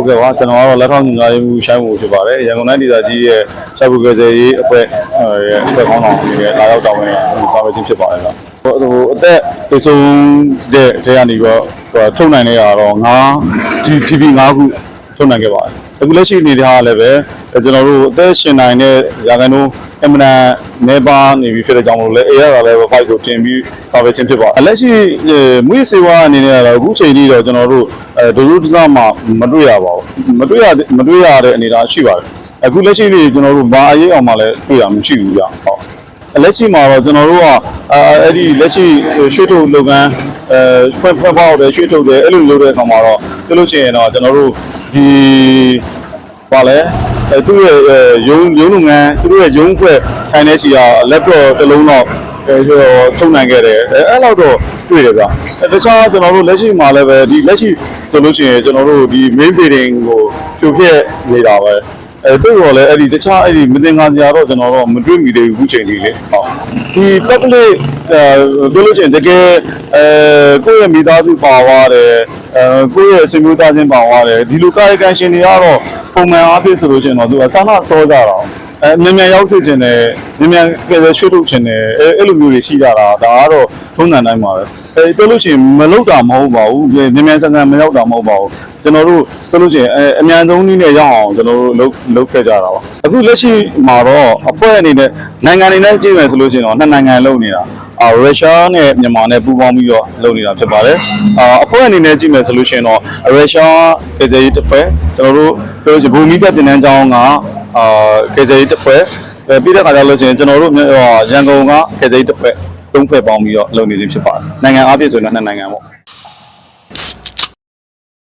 ဟုတ်ကဲ့ပါကျွန်တော်ကတော့လက်ထောက်ညွှန်ကြားရေးမှူးရှိုင်းမှုဖြစ်ပါတယ်ရန်ကုန်တိုင်းဒေသကြီးရဲ့စာပုကယ်ရေးအဖွဲ့ရဲ့အဖွဲ့ခေါင်းဆောင်အနေနဲ့လာရောက်တောင်းဝင်ဆောင်ရွက်ခြင်းဖြစ်ပါတယ်လားဟိုဟိုအသက်ပြေဆုံးတဲ့ထဲကနေပြီးတော့ဟိုထုတ်နိုင်တဲ့ကတော့9 TV 9ခု ထုတ်နိုင်ခဲ့ပါတယ်အခုလက်ရှိအနေထားကလည်းပဲကျွန်တော်တို့အသက်ရှင်နိုင်တဲ့ရာခိုင်နှုန်းအမှန်တန်နေပါနေပြီဖြစ်တဲ့ကြောင့်မလို့လေအေးရတာလည်းပဲ fight ကိုတင်ပြီးဆောင်ရွက်ခြင်းဖြစ်ပါတယ်အလက်ရှိမွေးစေဝါအနေနဲ့ကတော့အခုချိန်ထိတော့ကျွန်တော်တို့အဲဒုရုဒသမှမတွေ့ရပါဘူးမတွေ့ရမတွေ့ရတဲ့အနေအထားရှိပါတယ်အခုလက်ရှိလေးကျွန်တော်တို့ဘာအရေးအောင်မှလည်းတွေ့ရမရှိဘူးကြဟုတ် လက်ရှိမှာတော့ကျွန်တော်တို့ကအဲအဲ့ဒီလက်ရှိရွှေထုတ်လုပ်ငန်းအဲဖွင့်ဖွင့်ပေါက်တယ်ရွှေထုတ်တယ်အဲ့လိုလုပ်တဲ့အခါမှာတော့ပြောလို့ရှိရင်တော့ကျွန်တော်တို့ဒီပါလဲအဲသူ့ရဲ့အဲရုံးရုံးလုပ်ငန်းသူတို့ရဲ့ရုံးဖွဲ့ထိုင်နေချီက laptop တစ်လုံးတော့အဲဆိုတော့ထုံနိုင်ခဲ့တယ်အဲအဲ့လောက်တော့တွေ့တယ်ဗျအဲတခြားကျွန်တော်တို့လက်ရှိမှာလည်းပဲဒီလက်ရှိဆိုလို့ရှိရင်ကျွန်တော်တို့ဒီ main building ကိုဖြိုဖျက်နေတာပဲ အဲတို့ရောလည်းအဲ့ဒီတခြားအဲ့ဒီမတင်ငါစရာတော့ကျွန်တော်တို့မတွေ့မိသေးဘူးအခုချိန်ကြီးလေဟုတ်ဒီ public အဲပြောလို့ရှိရင်တကယ်အဲကိုယ့်ရဲ့မိသားစုပါသွားတယ်အဲကိုယ့်ရဲ့ဆွေမျိုးသားချင်းပါသွားတယ်ဒီလိုကာယကံရှင်တွေကတော့ပုံမှန်အားဖြင့်ဆိုလို့ရှိရင်တော့သူကစာနာစောကြတာ အဲမြန်မြန်ရောက်စေချင်တယ်မြန်မြန်ကယ်ရွှေ့ထုတ်ချင်တယ်အဲအဲ့လိုမျိုးတွေရှိကြတာဒါကတော့ထုံးစံတိုင်းပါပဲအဲပြောလို့ရှိရင်မလောက်တာမဟုတ်ပါဘူးမြန်မြန်ဆန်ဆန်မရောက်တာမဟုတ်ပါဘူးကျွန်တော်တို့ပြောလို့ရှိရင်အဲအမြန်ဆုံးနည်းနဲ့ရောက်အောင်ကျွန်တော်တို့လုပ်လုပ်ခဲ့ကြတာပါအခုလက်ရှိမှာတော့အဖွဲ့အနေနဲ့နိုင်ငံအနေနဲ့ကြည့်မယ်ဆိုလို့ရှိရင်တော့နှစ်နိုင်ငံလုံးနေတာအာရုရှားနဲ့မြန်မာနဲ့ပူးပေါင်းပြီးတော့လုပ်နေတာဖြစ်ပါတယ်အာအဖွဲ့အနေနဲ့ကြည့်မယ်ဆိုလို့ရှိရင်တော့ရုရှားပြည်သေးတစ်ဖက်ကျွန်တော်တို့ပြောလို့ရှိရင်ဘူမိသက်တင်တန်းကျောင်းက အာပြည်သေးတစ်ဖက်အဲပြီးတဲ့ခါကျလို့ရှိရင်ကျွန်တော်တို့ဟိုရန်ကုန်ကပြည်သေးတစ်ဖက်သုံးဖက်ပေါင်းပြီးတော့လုပ်နေခြင်းဖြစ်ပါတယ်နိုင်ငံအပြည့်ဆိုရင်တော့နှစ်နိုင်ငံပေါ့